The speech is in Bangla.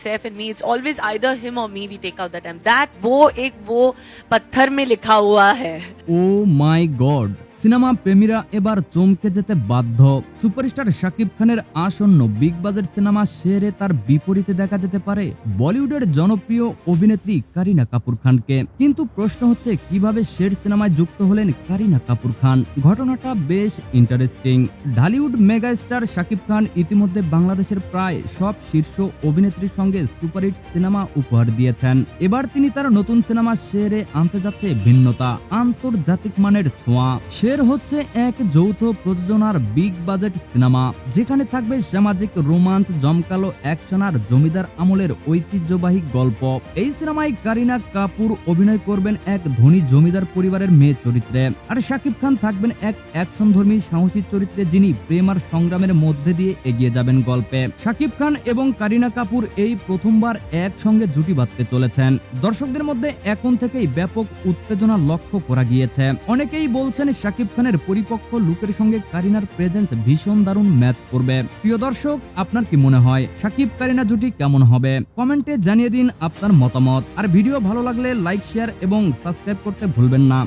Safe and me it's always either him और me we take out the time that वो एक वो पत्थर में लिखा हुआ है। ओ माय गॉड সিনেমা প্রেমীরা এবার চমকে যেতে বাধ্য। সুপারস্টার শাকিব খানের আসন্ন বিগ বাজেট সিনেমা শেরে তার বিপরীতে দেখা যেতে পারে বলিউডের জনপ্রিয় অভিনেত্রী কারিনা কাপুর খানকে। কিন্তু প্রশ্ন হচ্ছে, কীভাবে শের সিনেমায় যুক্ত হলেন কারিনা কাপুর খান? ঘটনাটা বেশ interesting Dhallywood mega star Shakib Khan ইতিমধ্যে বাংলাদেশের প্রায় সব শীর্ষ অভিনেত্রীর সঙ্গে সুপারহিট সিনেমা উপহার দিয়েছেন। এবার তিনি তার নতুন সিনেমা শেরে আনতে যাচ্ছে ভিন্নতা, আন্তর্জাতিক মানের ছোঁয়া। শের হচ্ছে এক যৌথ প্রযোজনার বিগ বাজেট সিনেমা, যেখানে থাকবে সামাজিক রোমান্স জমকালো অ্যাকশন আর জমিদার আমলের ঐতিহ্যবাহী গল্প। এই সিনেমায় কারিনা কাপুর অভিনয় করবেন এক ধনী জমিদার পরিবারের মেয়ে চরিত্রে, আর শাকিব খান থাকবেন এক অ্যাকশনধর্মী সাহসী চরিত্রে যিনি প্রেম আর সংগ্রামের মধ্যে দিয়ে এগিয়ে যাবেন গল্পে। শাকিব খান এবং কারিনা কাপুর এই প্রথমবার একসঙ্গে জুটি বাঁধতে চলেছেন। দর্শকদের মধ্যে এখন থেকেই ব্যাপক উত্তেজনা লক্ষ্য করা গিয়েছে। অনেকেই বলছেন শাকিব খানের পরিপক্ক লুকের সঙ্গে কারিনার প্রেজেন্স ভীষণ দারুণ ম্যাচ করবে। প্রিয় দর্শক, আপনার কি মনে হয়, সাকিব কারিনা জুটি কেমন হবে? কমেন্টে জানিয়ে দিন আপনার মতামত। আর ভিডিও ভালো লাগলে লাইক শেয়ার এবং সাবস্ক্রাইব করতে ভুলবেন না।